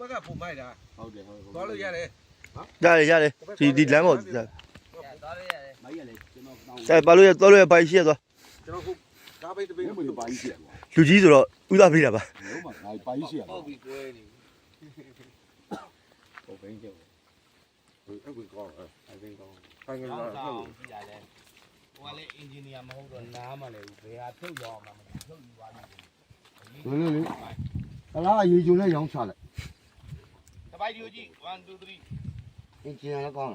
ဘက်ကပုံမိုက်တာဟုတ်တယ်ဟုတ်သွားလို့ရတယ်ရတယ်ရတယ်ဒီဒီလမ်းပေါ်သွားလို့ရတယ်မိုင်းရလေကျွန်တော်တောင်းဆက်ပါလို့ရသွားလို့ရပိုင်ရှိရသွားကျွန်တော်ခုကားပိတ်တပိတ်ဘယ်မှာပိုင်းရှိရလဲလူကြီးဆိုတော့ဥသားပေးတာပါလုံးမှာငါပိုင်းရှိရပုတ်ပြီးကွဲနေဟုတ်ဘင်းကျုပ်အဲ့ကိုကောင်းအဲ့အဘင်းကောင်းဖိုင်ကကောလာင်းဆောင်ကြည့်ရတယ်ဟိုကလည်းအင်ဂျင်နီယာမဟုတ်တော့နားမလဲဘူးဘယ်ဟာဖြုတ်ရအောင်မလဲဖြုတ်ယူပါလိမ့်မယ်လေလေ လေအလားအရေးကျုံနဲ့ရောင်းချလိုက်တပိုက်ဒီကိုကြည့်1 2 3အင်ဂျင်လည်းကောင်း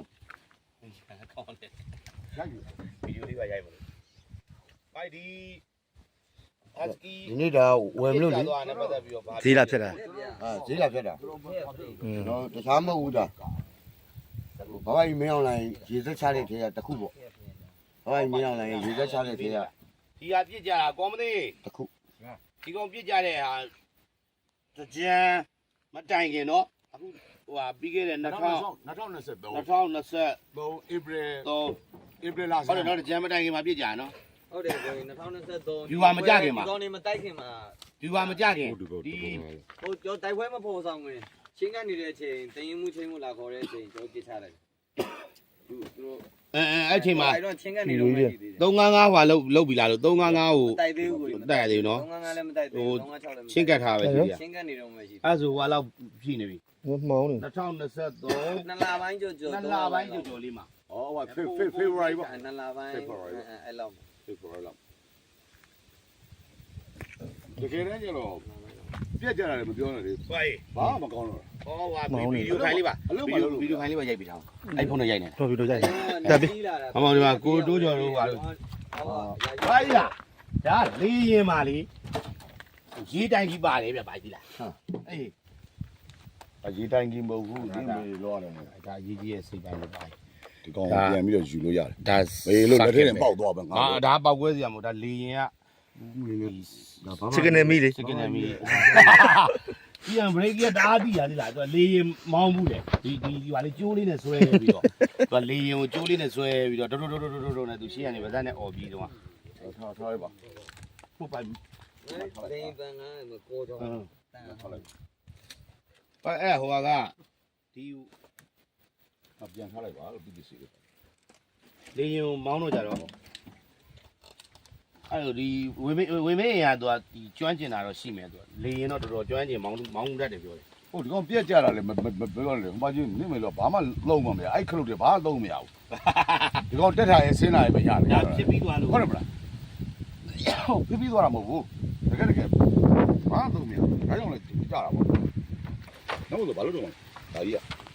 ကောင်းတယ်ရိုက်ယူဗီဒီယိုလေးပါရိုက်ပါလို့ပိုက်ဒီအစကီဒီနေ့တော့ဝယ်မလို့လေသွားနေပတ်သက်ပြီးတော့ဗာဈေးလာဖြစ်တာအာဈေးလာပြတ်တာอืมတော့တခြားမဟုတ်ဘူးဒါဘာဘာကြီးမင်းအောင်လိုက်ရေစက်ချတဲ့ထဲကတစ်ခုပေါ့ဘာဘာကြီးမင်းအောင်လိုက်ရေစက်ချတဲ့ထဲကဒီဟာပြစ်ကြတာကောမသိတစ်ခုဒီကောင်ပြစ်ကြတဲ့ဟာ တကြံမတိုင်ခင်တော့အခုဟိုဟာပြီးခဲ့တဲ့2000 2023 2023 3 April တော့ April လဟုတ်တယ်နော်တကြံမတိုင်ခင်မှာပြစ်ကြနော် ဟုတ်တယ်ကို2023ယူပါမကြခင်မှာ ဒီကောင်းနေမတိုက်ခင်မှာဒီဟာမကြခင်ဟုတ်တယ်ဒီဟိုကျော်တိုက်ပွဲမပေါ်ဆောင်ဝင်ချင်းကနေတဲ့အချိန်တရင်မှုချင်းမှုလာခေါ်တဲ့အချိန်ကျော်ပြစ်ချလိုက် သူသူတို့အဲအဲအဲ့ချိန်မှာအဲ့တော့ချင်းကနေတော့မရှိသေးတယ်355ဟွာလုတ်လုတ်ပြီလားလို့355ကိုတိုက်သေးဘူးကိုမတိုက်ရသေးဘူးနော်355လည်းမတိုက်သေးဘူး356လည်းမချင်းကတ်ထားပဲရှိတယ်ချင်းကနေတော့မရှိသေးအဲ့ဆိုဟွာလောက်ဖြည့်နေပြီမောင်းနေ2023ဘူးနှစ်လပိုင်းကျော်ကျော်နှစ်လပိုင်းကြော်ကြော်လေးမှာဩဟို February ပေါ့နှစ်လပိုင်းအဲ့လောက် February လောက်တကယ်တမ်းကျတော့ပြက်ကြတာလည်းမပြောနဲ့လေဟွာရေးဘာမှမကောင်းတော့ ဟောဟွာဗီဒီယိုခိုင်းလေးပါအလုပ်ဗီမဒီယိုလုပ်လို့ဗီဒီယိုခိုင်းလေးပါရိုက်ပြီးထားအဲ့ဖုန်းနဲ့ရိုက်နေဟုတ်ပြီတော့ကြိုက်တက်ပြီလာတာအမောင်ဒီမှာကိုတိုးကျော်တို့ဟွာလို့ဟုတ်ဘာကြီးလားဒါလေးရင်ပါလေရေးတိုင်းကြီးပါတယ်ဗျဘာကြီးလားအေးအရေးတိုင်းကြီးမဟုတ်ဘူးဒီမေလောရတယ်ဒါရေးကြီးရဲ့စိတ်ပိုင်းလို့ပါဒီကောင်ပြန်ပြီးတော့ယူလို့ရတယ်ဒါဘေးလို့လက်ထဲနဲ့ပေါက်သွားပဲငါငါဒါပောက်ကွဲစရာမဟုတ်ဒါလေရင်ကချစ်ကနေမိလေစကနေမီ ပြန်ဘရိတ်ကတအားပြီးရသေးလားသူကလေရင်မောင်းဘူးလေဒီဒီဒီဟာလေးကျိုးလေးနဲ့ဆွဲပြီးတော့သူကလေရင်ကိုကျိုးလေးနဲ့ဆွဲပြီးတော့ဒုဒုဒုဒုဒုဒုနဲ့သူရှေ့ကနေဗဇက်နဲ့អော်ပြီးတော့ထားထားလိုက်ပါဟုတ်ပါပြီတယ်ပန်ကမကိုတော့တန်ထားလိုက်အဲ့ဟိုကဒီပြန်ထားလိုက်ပါလို့ပြီးပြီစီလေးလေရင်ကိုမောင်းတော့ကြတော့ အဲ့လိုဒီဝေမေဝေမေရင်ကသူကဒီကျွမ်းကျင်တာတော့ရှိမယ်သူကလေရင်တော့တော်တော်ကျွမ်းကျင်မောင်းမောင်းတတ်တယ်ပြောတယ်ဟုတ်ဒီကောင်ပြက်ကြတာလည်းမမပြောရလေဟိုမှာကြီးနေမေလို့ဘာမှလုံးမမရအဲ့ခလုတ်တွေဘာလုံးမရဘူးဒီကောင်တက်ထားရဲ့ဆင်းလာရဲ့မရဘူးဒါဖြစ်ပြီးသွားလို့ဟုတ်တယ်မလားဟုတ်ပြပြီးသွားတာမဟုတ်ဘူးတကယ်တကယ်ဘာလုံးမရဘူးဒါကြောင့်လည်းကြတာပေါ့တော့ဘာလို့တော့ဒါကြီးက